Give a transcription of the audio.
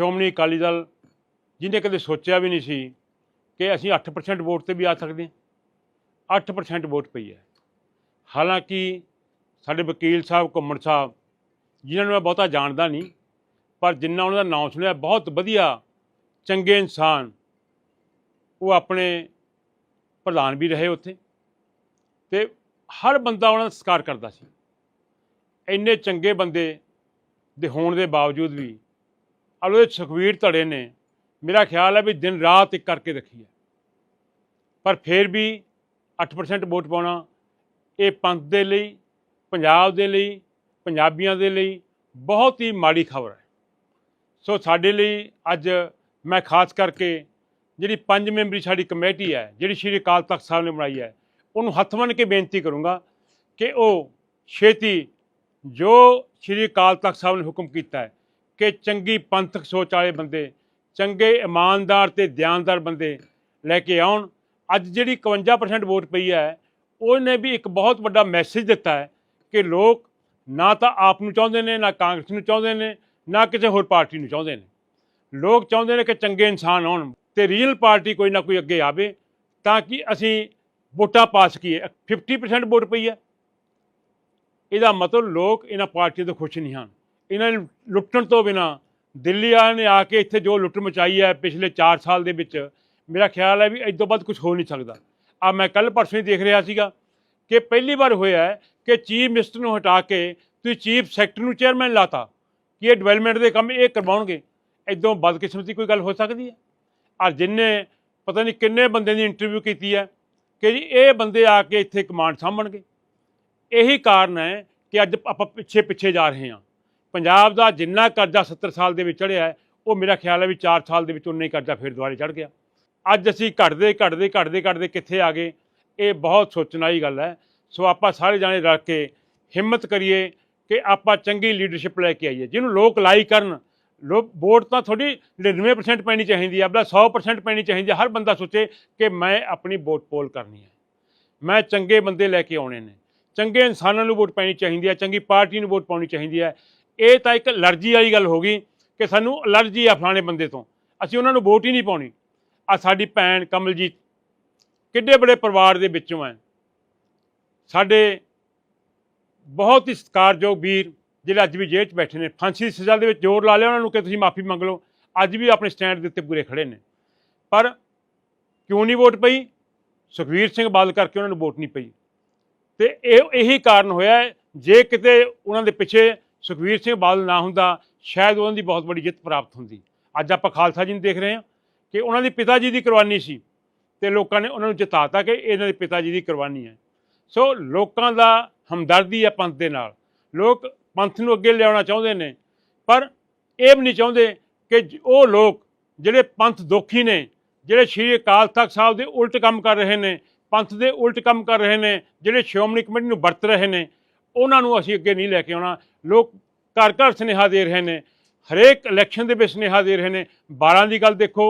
ਸ਼੍ਰੋਮਣੀ ਅਕਾਲੀ ਦਲ, ਜਿਹਨੇ ਕਦੇ ਸੋਚਿਆ ਵੀ ਨਹੀਂ ਸੀ ਕਿ ਅਸੀਂ 8% ਵੋਟ ਤੇ ਵੀ ਆ ਸਕਦੇ ਹਾਂ। 8% ਵੋਟ ਪਈ ਹੈ। ਹਾਲਾਂਕਿ ਸਾਡੇ ਵਕੀਲ ਸਾਹਿਬ, ਘੁੰਮਣ ਸਾਹਿਬ, ਜਿਨ੍ਹਾਂ ਨੂੰ ਮੈਂ ਬਹੁਤਾ ਜਾਣਦਾ ਨਹੀਂ, ਪਰ ਜਿੰਨਾ ਉਹਨਾਂ ਦਾ ਨਾਮ ਸੁਣਿਆ, ਬਹੁਤ ਵਧੀਆ, ਚੰਗੇ ਇਨਸਾਨ, ਉਹ ਆਪਣੇ ਪ੍ਰਧਾਨ ਵੀ ਰਹੇ ਉੱਥੇ ਤੇ ਹਰ ਬੰਦਾ ਉਹਨਾਂ ਦਾ ਸਤਿਕਾਰ ਕਰਦਾ ਸੀ। ਇੰਨੇ ਚੰਗੇ ਬੰਦੇ ਦੇ ਹੋਣ ਦੇ ਬਾਵਜੂਦ ਵੀ ਅਲੋ ਸੁਖਵੀਰ ਧੜੇ ਨੇ। ਮੇਰਾ ਖਿਆਲ ਹੈ ਵੀ ਦਿਨ ਰਾਤ ਇੱਕ ਕਰਕੇ ਰੱਖੀ ਹੈ। ਪਰ ਫਿਰ ਵੀ 8% ਵੋਟ ਪਾਉਣਾ, ਇਹ ਪੰਥ ਦੇ ਲਈ, ਪੰਜਾਬ ਦੇ ਲਈ, ਪੰਜਾਬੀਆਂ ਦੇ ਲਈ ਬਹੁਤ ਹੀ ਮਾੜੀ ਖਬਰ ਹੈ। ਸੋ ਸਾਡੇ ਲਈ ਅੱਜ ਮੈਂ ਖਾਸ ਕਰਕੇ ਜਿਹੜੀ ਪੰਜ ਮੈਂਬਰੀ ਸਾਡੀ ਕਮੇਟੀ ਹੈ, ਜਿਹੜੀ ਸ਼੍ਰੀ ਅਕਾਲ ਤਖਤ ਸਾਹਿਬ ਨੇ ਬਣਾਈ ਹੈ, ਉਹਨੂੰ ਹੱਥ ਬੰਨ੍ਹ ਕੇ ਬੇਨਤੀ ਕਰੂੰਗਾ ਕਿ ਉਹ ਛੇਤੀ ਜੋ ਸ਼੍ਰੀ ਅਕਾਲ ਤਖਤ ਸਾਹਿਬ ਨੇ ਹੁਕਮ ਕੀਤਾ ਹੈ ਕਿ ਚੰਗੀ ਪੰਥਕ ਸੋਚ ਵਾਲੇ ਬੰਦੇ, ਚੰਗੇ ਇਮਾਨਦਾਰ ਤੇ ਦਿਆਨਦਾਰ ਬੰਦੇ ਲੈ ਕੇ ਆਉਣ। ਅੱਜ ਜਿਹੜੀ 51% ਵੋਟ ਪਈ ਹੈ, ਉਹਨੇ ਵੀ ਇੱਕ ਬਹੁਤ ਵੱਡਾ ਮੈਸੇਜ ਦਿੱਤਾ ਹੈ ਕਿ ਲੋਕ ਨਾ ਤਾਂ ਆਪ ਨੂੰ ਚਾਹੁੰਦੇ ਨੇ, ਨਾ ਕਾਂਗਰਸ ਨੂੰ ਚਾਹੁੰਦੇ ਨੇ, ਨਾ ਕਿਸੇ ਹੋਰ ਪਾਰਟੀ ਨੂੰ ਚਾਹੁੰਦੇ ਨੇ। ਲੋਕ ਚਾਹੁੰਦੇ ਨੇ ਕਿ ਚੰਗੇ ਇਨਸਾਨ ਆਉਣ ਤੇ ਰੀਅਲ ਪਾਰਟੀ ਕੋਈ ਨਾ ਕੋਈ ਅੱਗੇ ਆਵੇ ਤਾਂ ਕਿ ਅਸੀਂ ਵੋਟਾਂ ਪਾ ਸਕੀਏ। 50% ਵੋਟ ਪਈ ਹੈ। ਇਹਦਾ ਮਤਲਬ ਲੋਕ ਇਹਨਾਂ ਪਾਰਟੀਆਂ ਤੋਂ ਖੁਸ਼ ਨਹੀਂ ਹਨ। ਇਹਨਾਂ ਨੂੰ ਲੁੱਟਣ ਤੋਂ ਬਿਨਾ ਦਿੱਲੀ ਵਾਲਿਆਂ ਨੇ ਆ ਕੇ ਇੱਥੇ ਜੋ ਲੁੱਟ ਮਚਾਈ ਹੈ ਪਿਛਲੇ 4 ਸਾਲ ਦੇ ਵਿੱਚ, ਮੇਰਾ ਖਿਆਲ ਹੈ ਵੀ ਇਸ ਤੋਂ ਬਾਅਦ ਕੁਝ ਹੋ ਨਹੀਂ ਸਕਦਾ। ਆ ਮੈਂ ਕੱਲ ਪਰਸੋਂ ਹੀ ਦੇਖ ਰਿਹਾ ਸੀਗਾ ਕਿ ਪਹਿਲੀ ਵਾਰ ਹੋਇਆ ਕਿ ਚੀਫ ਮਿਨਿਸਟਰ ਨੂੰ ਹਟਾ ਕੇ ਤੁਸੀਂ ਚੀਫ ਸੈਕਟਰ ਨੂੰ ਚੇਅਰਮੈਨ ਲਾਤਾ ਕਿ ਇਹ ਡਿਵੈਲਪਮੈਂਟ ਦੇ ਕੰਮ ਇਹ ਕਰਵਾਉਣਗੇ। ਇਦੋਂ ਬਦਕਿਸਮਤੀ ਕੋਈ ਗੱਲ ਹੋ ਸਕਦੀ ਹੈ? ਆ ਜਿੰਨੇ ਪਤਾ ਨਹੀਂ ਕਿੰਨੇ ਬੰਦੇ ਦੀ ਇੰਟਰਵਿਊ ਕੀਤੀ ਹੈ ਕਿ ਜੀ ਇਹ ਬੰਦੇ ਆ ਕੇ ਇੱਥੇ ਕਮਾਂਡ ਸਾਂਭਣਗੇ। ਇਹੀ ਕਾਰਨ ਹੈ ਕਿ ਅੱਜ ਆਪਾਂ ਪਿੱਛੇ ਪਿੱਛੇ ਜਾ ਰਹੇ ਹਾਂ। ਪੰਜਾਬ ਦਾ ਜਿੰਨਾ ਕਰਜ਼ਾ 70 ਸਾਲ ਦੇ ਵਿੱਚ ਚੜ੍ਹਿਆ ਉਹ ਮੇਰਾ ਖਿਆਲ ਹੈ ਵੀ 4 ਸਾਲ ਦੇ ਵਿੱਚ ਉਨਾ ਹੀ ਕਰਜ਼ਾ ਫਿਰ ਦੁਬਾਰੇ ਚੜ੍ਹ ਗਿਆ। ਅੱਜ ਅਸੀਂ ਘਟਦੇ ਘਟਦੇ ਘਟਦੇ ਘਟਦੇ ਕਿੱਥੇ ਆ ਗਏ? ਇਹ ਬਹੁਤ ਸੋਚਣ ਵਾਲੀ ਗੱਲ ਹੈ। ਸੋ ਆਪਾਂ ਸਾਰੇ ਜਾਣੇ ਰਲ ਕੇ ਹਿੰਮਤ ਕਰੀਏ ਕਿ ਆਪਾਂ ਚੰਗੀ ਲੀਡਰਸ਼ਿਪ ਲੈ ਕੇ ਆਈਏ। ਜਿਹਨੂੰ ਲੋਕ ਲਾਈ ਕਰਨ, ਲੋਕ ਵੋਟ ਤਾਂ ਥੋੜੀ 99% ਪੈਣੀ ਚਾਹੀਦੀ ਹੈ, ਆਪਣਾ 100% ਪੈਣੀ ਚਾਹੀਦੀ ਹੈ। ਹਰ ਬੰਦਾ ਸੋਚੇ ਕਿ ਮੈਂ ਆਪਣੀ ਵੋਟ ਪੋਲ ਕਰਨੀ ਹੈ। ਮੈਂ ਚੰਗੇ ਬੰਦੇ ਲੈ ਕੇ ਆਉਣੇ ਨੇ। ਚੰਗੇ ਇਨਸਾਨਾਂ ਨੂੰ ਵੋਟ ਪੈਣੀ ਚਾਹੀਦੀ ਹੈ, ਚੰਗੀ ਪਾਰਟੀ ਨੂੰ ਵੋਟ ਪਾਉਣੀ ਚਾਹੀਦੀ ਹੈ। ਇਹ ਤਾਂ ਇੱਕ ਅਲਰਜੀ ਵਾਲੀ ਗੱਲ ਹੋ ਗਈ ਕਿ ਸਾਨੂੰ ਅਲਰਜੀ ਆ ਫਲਾਣੇ ਬੰਦੇ ਤੋਂ। ਅਸੀਂ ਉਹਨਾਂ ਨੂੰ ਵੋਟ ਹੀ ਨਹੀਂ ਪਾਉਣੀ। ਆ ਸਾਡੀ ਭੈਣ ਕਮਲਜੀਤ ਕਿੱਡੇ ਬੜੇ ਪਰਿਵਾਰ ਦੇ ਵਿੱਚੋਂ ਹੈ। ਸਾਡੇ ਬਹੁਤ ਹੀ ਸਤਿਕਾਰਯੋਗ ਵੀਰ ਜਿਹੜੇ ਅੱਜ ਵੀ ਜੇਲ੍ਹ 'ਚ ਬੈਠੇ ਨੇ। ਫਾਂਸੀ ਦੀ ਸਜ਼ਾ ਦੇ ਵਿੱਚ ਜ਼ੋਰ ਲਾ ਲਿਆ ਉਹਨਾਂ ਨੂੰ ਕਿ ਤੁਸੀਂ ਮਾਫੀ ਮੰਗ ਲਓ। ਅੱਜ ਵੀ ਆਪਣੇ ਸਟੈਂਡ ਦੇ ਉੱਤੇ ਪੂਰੇ ਖੜੇ ਨੇ। ਪਰ ਕਿਉਂ ਨਹੀਂ ਵੋਟ ਪਈ? ਸੁਖਵੀਰ ਸਿੰਘ ਬਾਦਲ ਕਰਕੇ ਉਹਨਾਂ ਨੂੰ ਵੋਟ ਨਹੀਂ ਪਈ। ਤੇ ਇਹ ਇਹੀ ਕਾਰਨ ਹੋਇਆ ਜੇ ਕਿਤੇ ਉਹਨਾਂ ਦੇ ਪਿੱਛੇ ਸੁਖਵੀਰ ਸਿੰਘ ਬਾਦਲ ਨਾ ਹੁੰਦਾ, ਸ਼ਾਇਦ ਉਹਨਾਂ ਦੀ ਬਹੁਤ ਵੱਡੀ ਜਿੱਤ ਪ੍ਰਾਪਤ ਹੁੰਦੀ। ਅੱਜ ਆਪਾਂ ਖਾਲਸਾ ਜੀ ਨੂੰ ਦੇਖ ਰਹੇ ਹਾਂ ਕਿ ਉਹਨਾਂ ਦੇ ਪਿਤਾ ਜੀ ਦੀ ਕੁਰਬਾਨੀ ਸੀ ਤੇ ਲੋਕਾਂ ਨੇ ਉਹਨਾਂ ਨੂੰ ਜਿਤਾਤਾ ਕਿ ਇਹਨਾਂ ਦੇ ਪਿਤਾ ਜੀ ਦੀ ਕੁਰਬਾਨੀ ਹੈ। ਸੋ ਲੋਕਾਂ ਦਾ ਹਮਦਰਦੀ ਹੈ ਪੰਥ ਦੇ ਨਾਲ। ਲੋਕ ਪੰਥ ਨੂੰ ਅੱਗੇ ਲਿਆਉਣਾ ਚਾਹੁੰਦੇ ਨੇ, ਪਰ ਇਹ ਵੀ ਨਹੀਂ ਚਾਹੁੰਦੇ ਕਿ ਉਹ ਲੋਕ ਜਿਹੜੇ ਪੰਥ ਦੋਖੀ ਨੇ, ਜਿਹੜੇ ਸ਼੍ਰੀ ਅਕਾਲ ਤਖਤ ਸਾਹਿਬ ਦੇ ਉਲਟ ਕੰਮ ਕਰ ਰਹੇ ਨੇ, ਪੰਥ ਦੇ ਉਲਟ ਕੰਮ ਕਰ ਰਹੇ ਨੇ, ਜਿਹੜੇ ਸ਼੍ਰੋਮਣੀ ਕਮੇਟੀ ਨੂੰ ਵਰਤ ਰਹੇ ਨੇ ਉਹਨਾਂ ਨੂੰ ਅਸੀਂ ਅੱਗੇ ਨਹੀਂ ਲੈ ਕੇ ਆਉਣਾ। ਲੋਕ ਘਰ ਘਰ ਸੁਨੇਹਾ ਦੇ ਰਹੇ ਨੇ। ਹਰੇਕ ਇਲੈਕਸ਼ਨ ਦੇ ਵਿੱਚ ਸੁਨੇਹਾ ਦੇ ਰਹੇ ਨੇ। 12 ਦੀ ਗੱਲ ਦੇਖੋ।